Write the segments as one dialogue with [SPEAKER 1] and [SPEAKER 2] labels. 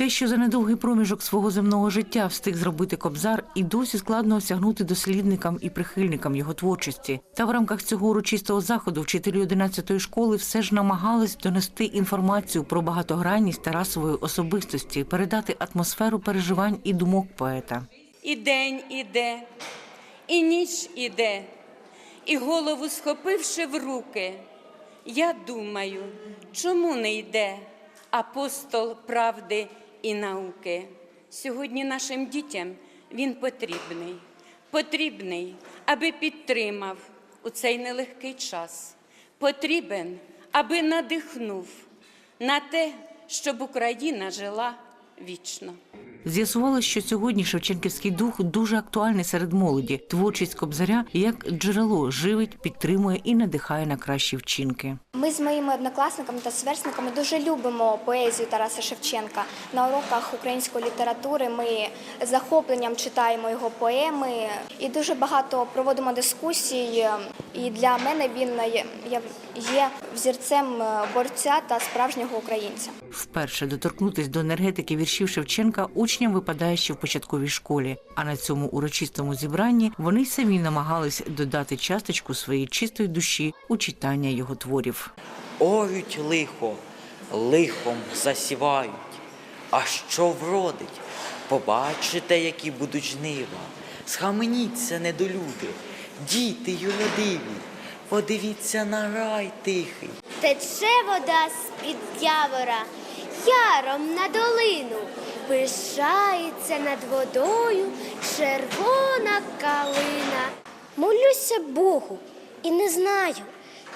[SPEAKER 1] Те, що за недовгий проміжок свого земного життя встиг зробити Кобзар, і досі складно осягнути дослідникам і прихильникам його творчості. Та в рамках цього урочистого заходу вчителі 11-ї школи все ж намагались донести інформацію про багатогранність Тарасової особистості, передати атмосферу переживань і думок поета.
[SPEAKER 2] І день іде, і ніч іде, і голову схопивши в руки. Я думаю, чому не йде апостол правди і науки? Сьогодні нашим дітям він потрібний, потрібний, аби підтримав у цей нелегкий час. Потрібен, аби надихнув на те, щоб Україна жила вічно.
[SPEAKER 1] З'ясувалось, що сьогодні шевченківський дух дуже актуальний серед молоді. Творчість Кобзаря як джерело живить, підтримує і надихає на кращі вчинки.
[SPEAKER 3] Ми з моїми однокласниками та сверстниками дуже любимо поезію Тараса Шевченка. На уроках української літератури ми з захопленням читаємо його поеми і дуже багато проводимо дискусій. І для мене він є- взірцем борця та справжнього українця.
[SPEAKER 1] Вперше доторкнутись до енергетики віршів Шевченка учням випадає ще в початковій школі. А на цьому урочистому зібранні вони самі намагались додати часточку своєї чистої душі у читання його творів.
[SPEAKER 4] Орють лихо, лихом засівають. А що вродить? Побачите, які будуть жнива. Схаменіться, недолюди, діти юродиві, подивіться на рай тихий.
[SPEAKER 5] Тече вода з-під явора, яром на долину, пишається над водою червона калина. Молюся Богу і не знаю,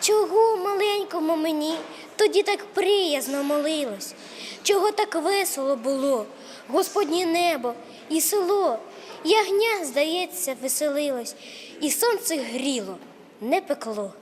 [SPEAKER 5] чого маленькому мені тоді так приязно молилось, чого так весело було, Господнє небо і село. Ягня, здається, веселилось, і сонце гріло, не пекло.